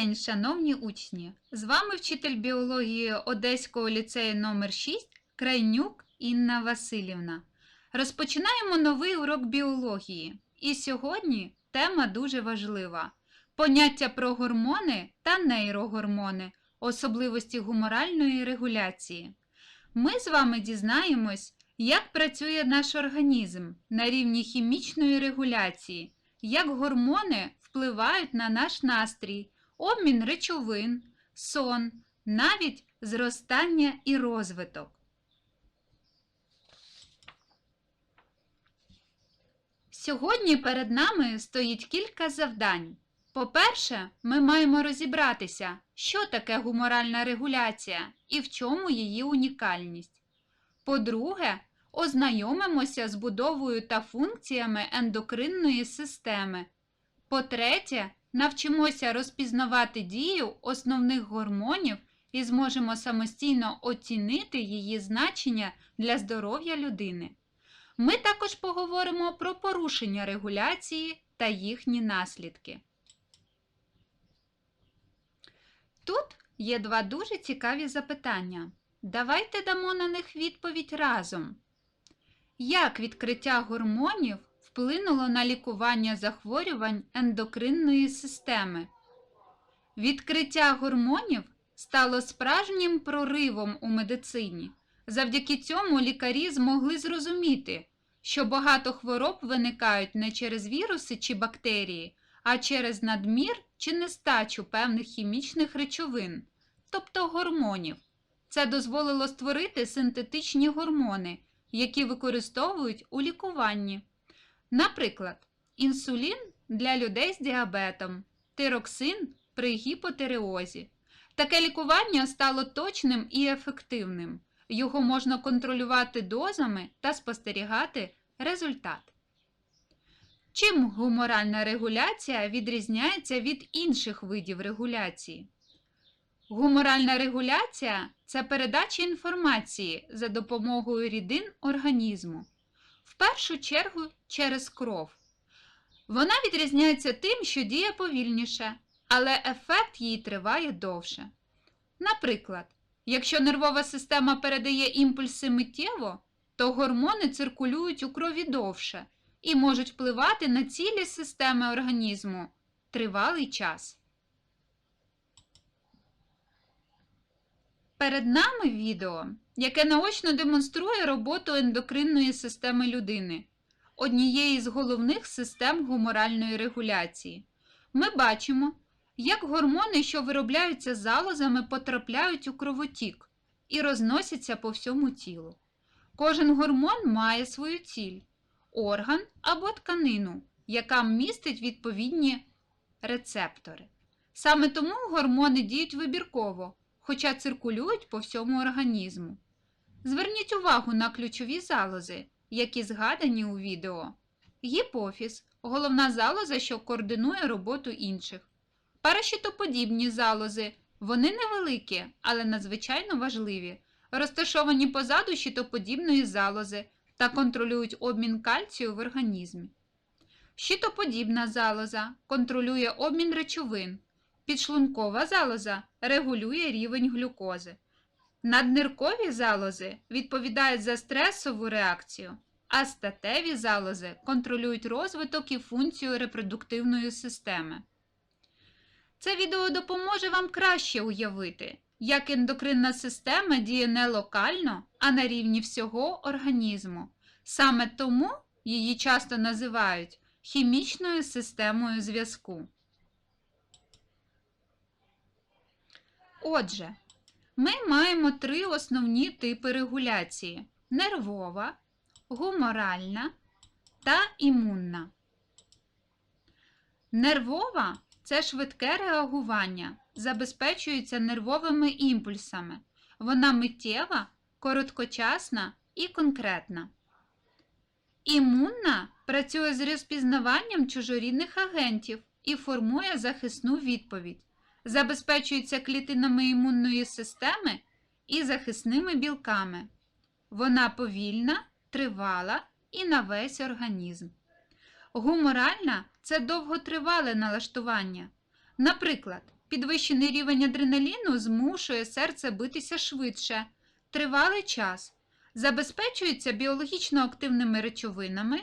день, шановні учні! З вами вчитель біології Одеського ліцею номер 6 Крайнюк Інна Васильівна. Розпочинаємо новий урок біології. І сьогодні тема дуже важлива: поняття про гормони та нейрогормони, особливості гуморальної регуляції. Ми з вами дізнаємось, як працює наш організм на рівні хімічної регуляції, як гормони впливають на наш настрій, обмін речовин, сон, навіть зростання і розвиток. Сьогодні перед нами стоїть кілька завдань. По-перше, ми маємо розібратися, що таке гуморальна регуляція і в чому її унікальність. По-друге, ознайомимося з будовою та функціями ендокринної системи. По-третє, навчимося розпізнавати дію основних гормонів і зможемо самостійно оцінити її значення для здоров'я людини. Ми також поговоримо про порушення регуляції та їхні наслідки. Тут є два дуже цікаві запитання. Давайте дамо на них відповідь разом. Як відкриття гормонів вплинуло на лікування захворювань ендокринної системи? Відкриття гормонів стало справжнім проривом у медицині. Завдяки цьому лікарі змогли зрозуміти, що багато хвороб виникають не через віруси чи бактерії, а через надмір чи нестачу певних хімічних речовин, тобто гормонів. Це дозволило створити синтетичні гормони, які використовують у лікуванні. Наприклад, інсулін для людей з діабетом, тироксин при гіпотереозі. Таке лікування стало точним і ефективним. Його можна контролювати дозами та спостерігати результат. Чим гуморальна регуляція відрізняється від інших видів регуляції? Гуморальна регуляція це передача інформації за допомогою рідин організму, першу чергу через кров. Вона відрізняється тим, що діє повільніше, але ефект її триває довше. Наприклад, якщо нервова система передає імпульси миттєво, то гормони циркулюють у крові довше і можуть впливати на цілі системи організму тривалий час. Перед нами відео, яке наочно демонструє роботу ендокринної системи людини, однієї з головних систем гуморальної регуляції. Ми бачимо, як гормони, що виробляються залозами, потрапляють у кровотік і розносяться по всьому тілу. Кожен гормон має свою ціль орган або тканину, яка містить відповідні рецептори. Саме тому гормони діють вибірково, хоча циркулюють по всьому організму. Зверніть увагу на ключові залози, які згадані у відео. Гіпофіз головна залоза, що координує роботу інших. Паращитоподібні залози. Вони невеликі, але надзвичайно важливі, розташовані позаду щитоподібної залози та контролюють обмін кальцію в організмі. Щитоподібна залоза контролює обмін речовин. Підшлункова залоза регулює рівень глюкози. Надниркові залози відповідають за стресову реакцію, а статеві залози контролюють розвиток і функцію репродуктивної системи. Це відео допоможе вам краще уявити, як ендокринна система діє не локально, а на рівні всього організму. Саме тому її часто називають хімічною системою зв'язку. Отже, ми маємо три основні типи регуляції: нервова, гуморальна та імунна. Нервова це швидке реагування, забезпечується нервовими імпульсами. Вона миттєва, короткочасна і конкретна. Імунна працює з розпізнаванням чужорідних агентів і формує захисну відповідь. Забезпечується клітинами імунної системи і захисними білками. Вона повільна, тривала і на весь організм. Гуморальна це довготривале налаштування. Наприклад, Підвищений рівень адреналіну змушує серце битися швидше, тривалий час, забезпечується біологічно активними речовинами,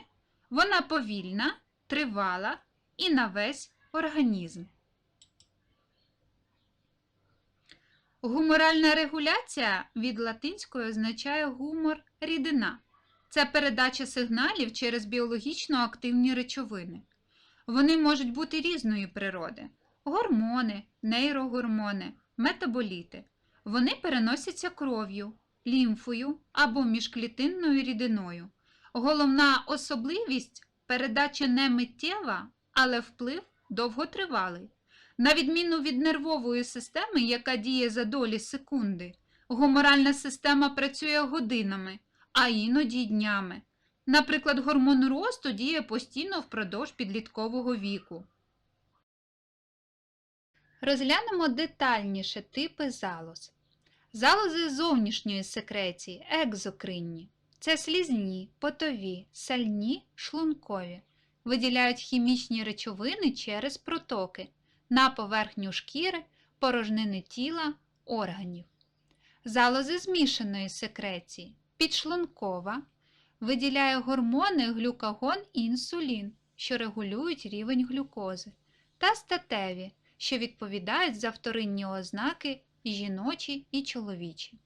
вона повільна, тривала і на весь організм. Гуморальна регуляція від латинської означає гумор рідина. Це передача сигналів через біологічно активні речовини. Вони можуть бути різної природи: гормони, нейрогормони, метаболіти. Вони переносяться кров'ю, лімфою або міжклітинною рідиною. Головна особливість передача не миттєва, але вплив довготривалий. На відміну від нервової системи, яка діє за долі секунди, гуморальна система працює годинами, а іноді днями. Наприклад, гормон росту діє постійно впродовж підліткового віку. Розглянемо детальніше типи залоз. Залози зовнішньої секреції екзокринні. Це слізні, потові, сальні, шлункові. Виділяють хімічні речовини через протоки на поверхню шкіри, порожнини тіла, органів. Залози змішаної секреції підшлункова виділяє гормони глюкагон і інсулін, що регулюють рівень глюкози, та статеві, що відповідають за вторинні ознаки жіночі і чоловічі.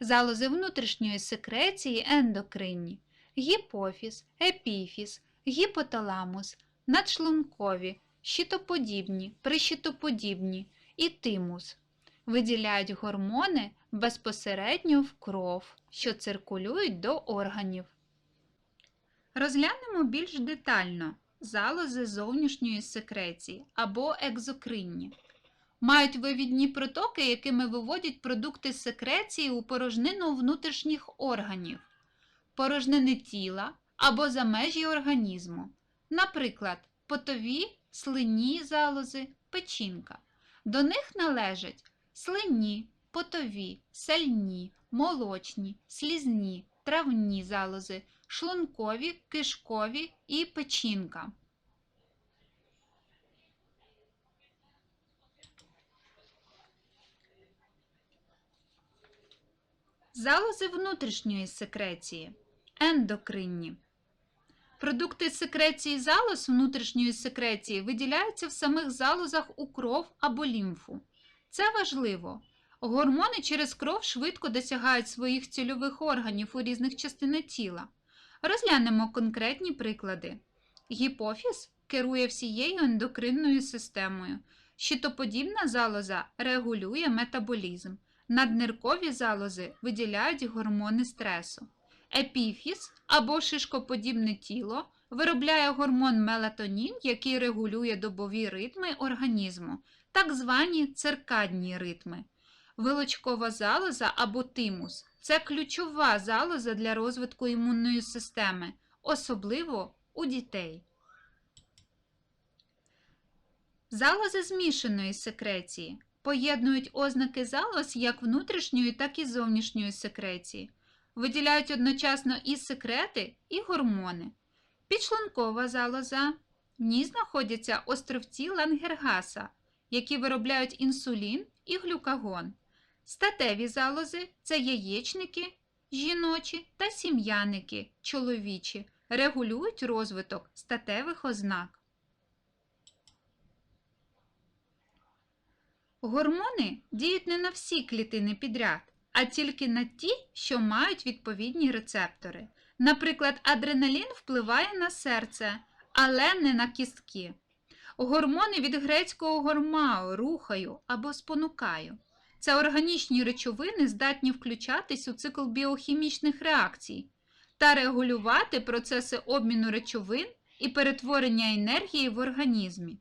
Залози внутрішньої секреції ендокринні, гіпофіз, епіфіз, гіпоталамус, надшлункові, щитоподібні, прищитоподібні і тимус. Виділяють гормони безпосередньо в кров, що циркулюють до органів. Розглянемо більш детально залози зовнішньої секреції або екзокринні. Мають вивідні протоки, якими виводять продукти секреції у порожнину внутрішніх органів, порожнини тіла або за межі організму. Наприклад, потові слинні залози, печінка. До них належать слинні, потові, сальні, молочні, слізні, травні залози, шлункові, кишкові і печінка. Залози внутрішньої секреції ендокринні. Продукти секреції залоз внутрішньої секреції виділяються в самих залозах у кров або лімфу. Це важливо. Гормони через кров швидко досягають своїх цільових органів у різних частинах тіла. Розглянемо конкретні приклади. Гіпофіз керує всією ендокринною системою. Щитоподібна залоза регулює метаболізм. Надниркові залози виділяють гормони стресу. Епіфіз або шишкоподібне тіло виробляє гормон мелатонін, який регулює добові ритми організму, так звані циркадні ритми. Вилочкова залоза або тимус це ключова залоза для розвитку імунної системи, особливо у дітей. Залози змішаної секреції поєднують ознаки залоз як внутрішньої, так і зовнішньої секреції. Виділяють одночасно і секрети, і гормони. Підшлункова залоза. В ній знаходяться островці лангергаса, які виробляють інсулін і глюкагон. Статеві залози це яєчники жіночі та сім'яники чоловічі, регулюють розвиток статевих ознак. Гормони діють не на всі клітини підряд, а тільки на ті, що мають відповідні рецептори. Наприклад, адреналін впливає на серце, але не на кістки. Гормони від грецького гормао рухаю або спонукаю. Це органічні речовини здатні включатись у цикл біохімічних реакцій та регулювати процеси обміну речовин і перетворення енергії в організмі.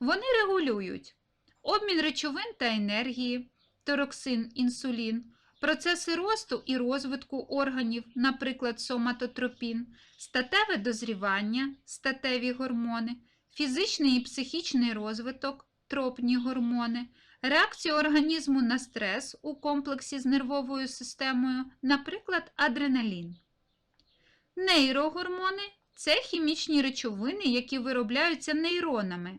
Вони регулюють обмін речовин та енергії, тороксин, інсулін, процеси росту і розвитку органів, наприклад, соматотропін, статеве дозрівання, статеві гормони, фізичний і психічний розвиток, тропні гормони, реакцію організму на стрес у комплексі з нервовою системою, наприклад, адреналін. Нейрогормони це хімічні речовини, які виробляються нейронами,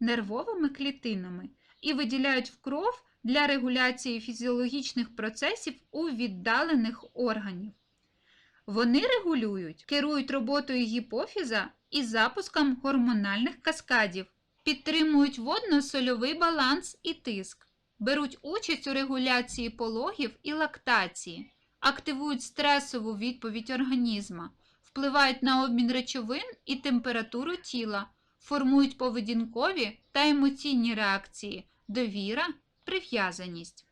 нервовими клітинами, і виділяють в кров для регуляції фізіологічних процесів у віддалених органів. Вони регулюють, керують роботою гіпофіза і запуском гормональних каскадів, підтримують водно-сольовий баланс і тиск, беруть участь у регуляції пологів і лактації, активують стресову відповідь організма, впливають на обмін речовин і температуру тіла, формують поведінкові та емоційні реакції, довіра, прив'язаність.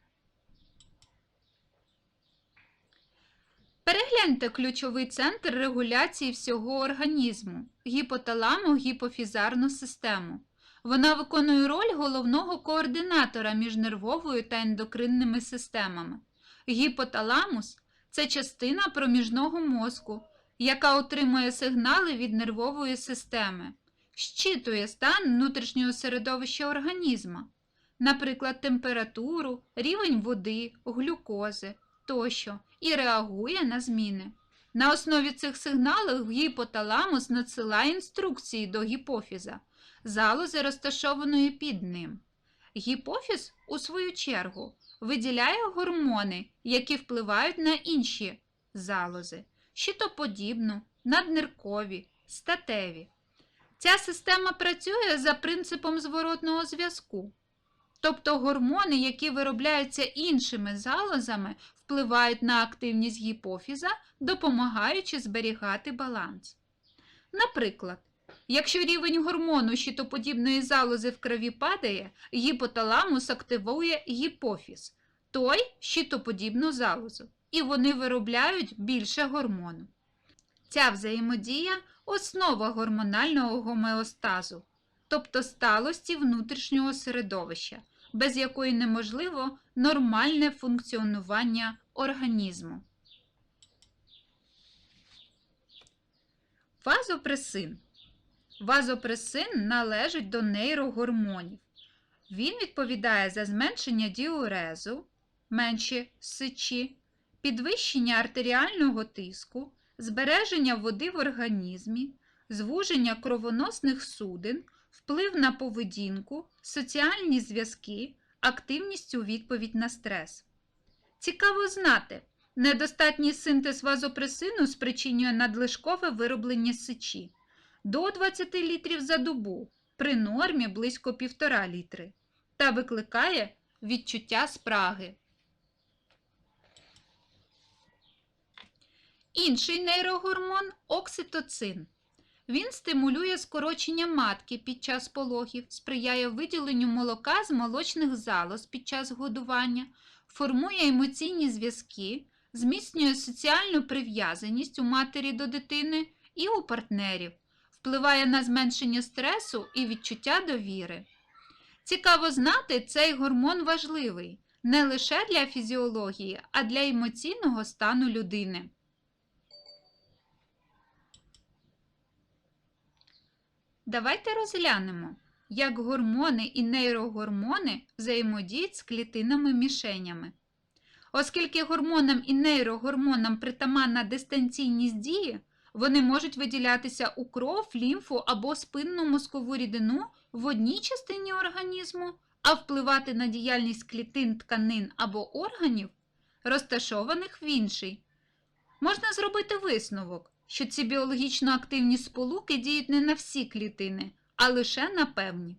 Перегляньте ключовий центр регуляції всього організму гіпоталамо-гіпофізарну систему. Вона виконує роль головного координатора між нервовою та ендокринними системами. Гіпоталамус це частина проміжного мозку, яка отримує сигнали від нервової системи, щитує стан внутрішнього середовища організму, наприклад, температуру, рівень води, глюкози тощо, і реагує на зміни. На основі цих сигналів гіпоталамус надсилає інструкції до гіпофіза, залози розташованої під ним. Гіпофіз, у свою чергу, виділяє гормони, які впливають на інші залози, щитоподібну, надниркові, статеві. Ця система працює за принципом зворотного зв'язку. Тобто гормони, які виробляються іншими залозами, впливають на активність гіпофіза, допомагаючи зберігати баланс. Наприклад, якщо рівень гормону щитоподібної залози в крові падає, гіпоталамус активує гіпофіз, той щитоподібну залозу, і вони виробляють більше гормону. Ця взаємодія основа гормонального гомеостазу, тобто сталості внутрішнього середовища, без якої неможливо нормальне функціонування організму. Вазопресин. Вазопресин належить до нейрогормонів. Він відповідає за зменшення діурезу, менші сичі, підвищення артеріального тиску, збереження води в організмі, звуження кровоносних судин, вплив на поведінку, соціальні зв'язки, активність у відповідь на стрес. Цікаво знати, недостатній синтез вазопресину спричинює надлишкове вироблення сечі до 20 літрів за добу при нормі близько 1,5 літри та викликає відчуття спраги. Інший нейрогормон окситоцин. Він стимулює скорочення матки під час пологів, сприяє виділенню молока з молочних залоз під час годування, формує емоційні зв'язки, зміцнює соціальну прив'язаність у матері до дитини і у партнерів, впливає на зменшення стресу і відчуття довіри. Цікаво знати, цей гормон важливий не лише для фізіології, а для емоційного стану людини. Давайте розглянемо, як гормони і нейрогормони взаємодіють з клітинами мішенями. Оскільки гормонам і нейрогормонам притаманна дистанційність дії, вони можуть виділятися у кров, лімфу або спинну мозкову рідину в одній частині організму, а впливати на діяльність клітин, тканин або органів, розташованих в іншій. Можна зробити висновок, що ці біологічно активні сполуки діють не на всі клітини, а лише на певні.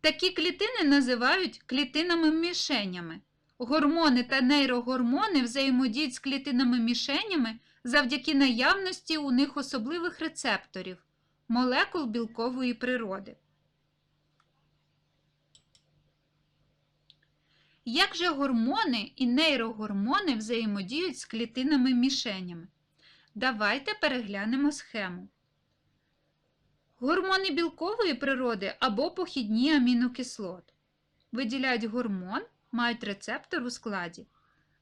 Такі клітини називають клітинами-мішенями. Гормони та нейрогормони взаємодіють з клітинами-мішенями завдяки наявності у них особливих рецепторів молекул білкової природи. Як же гормони і нейрогормони взаємодіють з клітинами-мішенями? Давайте переглянемо схему. Гормони білкової природи або похідні амінокислот. Виділяють гормон, мають рецептор у складі.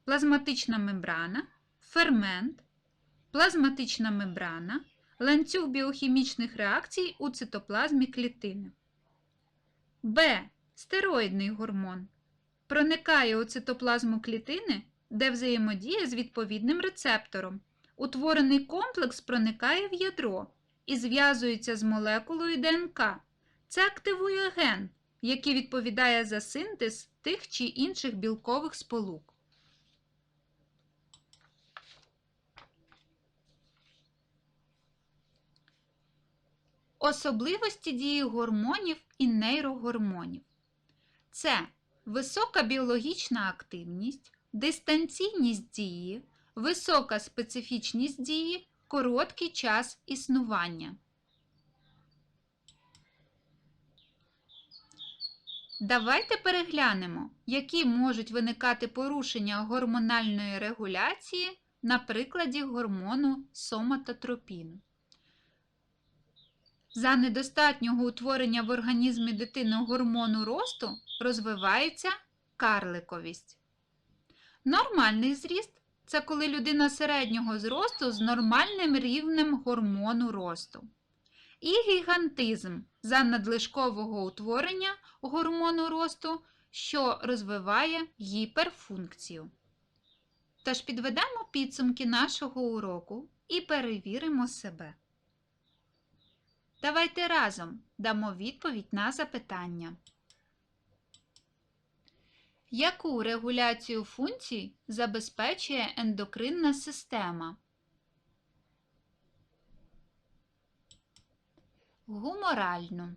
Плазматична мембрана, фермент, плазматична мембрана, ланцюг біохімічних реакцій у цитоплазмі клітини. Б. Стероїдний гормон. Проникає у цитоплазму клітини, де взаємодіє з відповідним рецептором. Утворений комплекс проникає в ядро і зв'язується з молекулою ДНК. Це активує ген, який відповідає за синтез тих чи інших білкових сполук. Особливості дії гормонів і нейрогормонів. Це висока біологічна активність, дистанційність дії, висока специфічність дії, короткий час існування. Давайте переглянемо, які можуть виникати порушення гормональної регуляції на прикладі гормону соматотропіну. За недостатнього утворення в організмі дитини гормону росту розвивається карликовість. Нормальний зріст це коли людина середнього зросту з нормальним рівнем гормону росту. І гігантизм за надлишкового утворення гормону росту, що розвиває гіперфункцію. Тож підведемо підсумки нашого уроку і перевіримо себе. Давайте разом дамо відповідь на запитання. Яку регуляцію функцій забезпечує ендокринна система? Гуморальну.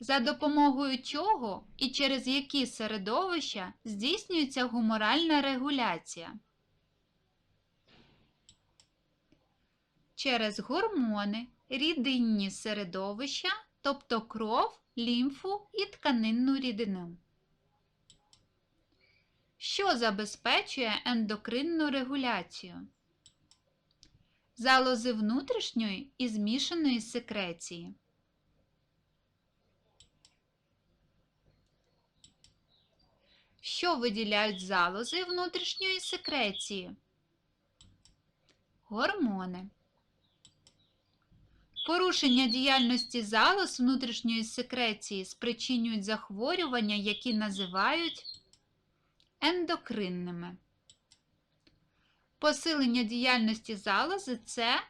За допомогою чого і через які середовища здійснюється гуморальна регуляція? Через гормони, рідинні середовища, тобто кров, лімфу і тканинну рідину. Що забезпечує ендокринну регуляцію? Залози внутрішньої і змішаної секреції. Що виділяють залози внутрішньої секреції? Гормони. Порушення діяльності залоз внутрішньої секреції спричинюють захворювання, які називають ендокринними. Посилення діяльності залози це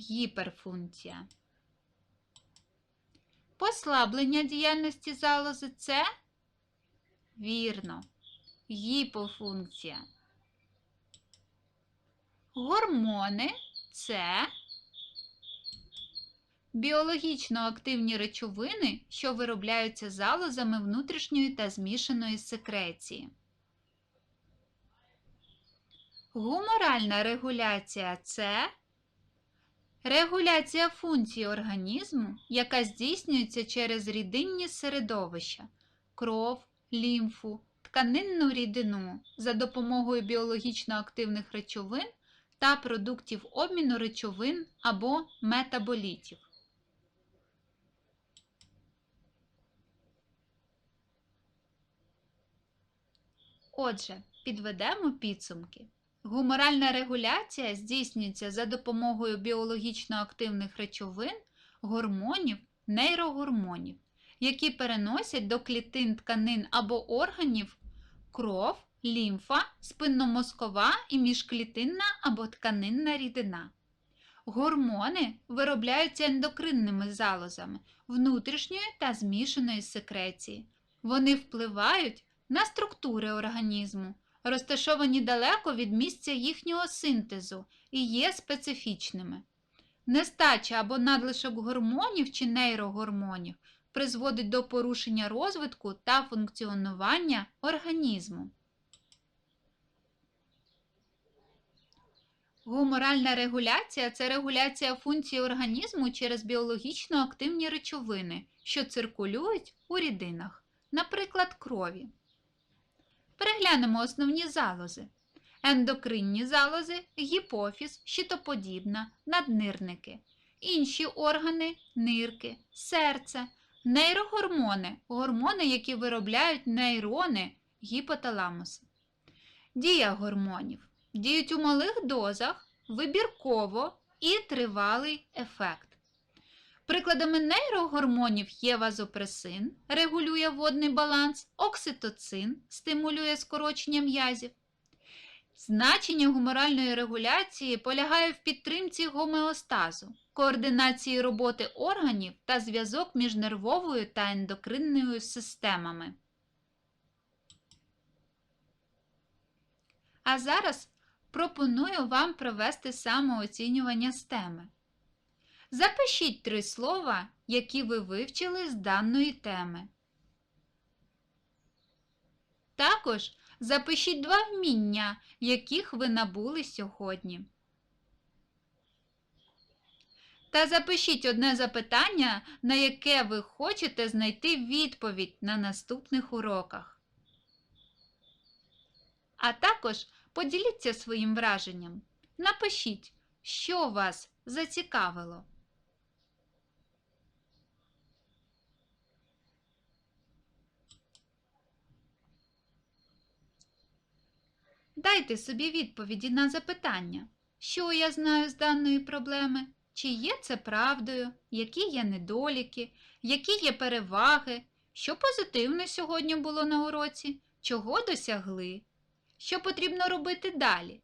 гіперфункція. Послаблення діяльності залози це вірно, гіпофункція. Гормони це біологічно активні речовини, що виробляються залозами внутрішньої та змішаної секреції. Гуморальна регуляція це регуляція функцій організму, яка здійснюється через рідинні середовища, кров, лімфу, тканинну рідину за допомогою біологічно активних речовин та продуктів обміну речовин або метаболітів. Отже, підведемо підсумки. Гуморальна регуляція здійснюється за допомогою біологічно активних речовин, гормонів, нейрогормонів, які переносять до клітин тканин або органів кров, лімфа, спинномозкова і міжклітинна або тканинна рідина. Гормони виробляються ендокринними залозами внутрішньої та змішаної секреції. Вони впливають на структури організму, розташовані далеко від місця їхнього синтезу і є специфічними. Нестача або надлишок гормонів чи нейрогормонів призводить до порушення розвитку та функціонування організму. Гуморальна регуляція це регуляція функцій організму через біологічно активні речовини, що циркулюють у рідинах, наприклад, крові. Переглянемо основні залози. Ендокринні залози, гіпофіз, щитоподібна, наднирники. Інші органи нирки, серце, нейрогормони гормони, які виробляють нейрони гіпоталамуси. Дія гормонів діють у малих дозах, вибірково і тривалий ефект. Прикладами нейрогормонів є вазопресин, регулює водний баланс, окситоцин, стимулює скорочення м'язів. Значення гуморальної регуляції полягає в підтримці гомеостазу, координації роботи органів та зв'язок між нервовою та ендокринною системами. А зараз пропоную вам провести самооцінювання з теми. Запишіть три слова, які ви вивчили з даної теми. Також запишіть два вміння, яких ви набули сьогодні. Та запишіть одне запитання, на яке ви хочете знайти відповідь на наступних уроках. А також поділіться своїм враженням. Напишіть, що вас зацікавило. Дайте собі відповіді на запитання, що я знаю з даної проблеми, чи є це правдою, які є недоліки, які є переваги, що позитивно сьогодні було на уроці, чого досягли, що потрібно робити далі,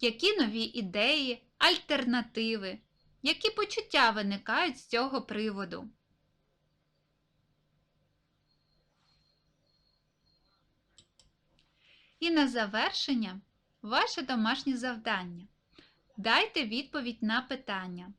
які нові ідеї, альтернативи, які почуття виникають з цього приводу. І на завершення ваше домашнє завдання. Дайте відповідь на питання.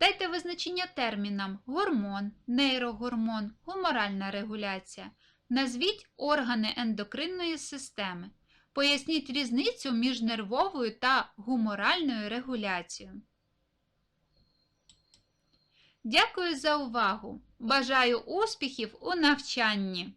Дайте визначення термінам гормон, нейрогормон, гуморальна регуляція. Назвіть органи ендокринної системи. Поясніть різницю між нервовою та гуморальною регуляцією. Дякую за увагу! Бажаю успіхів у навчанні!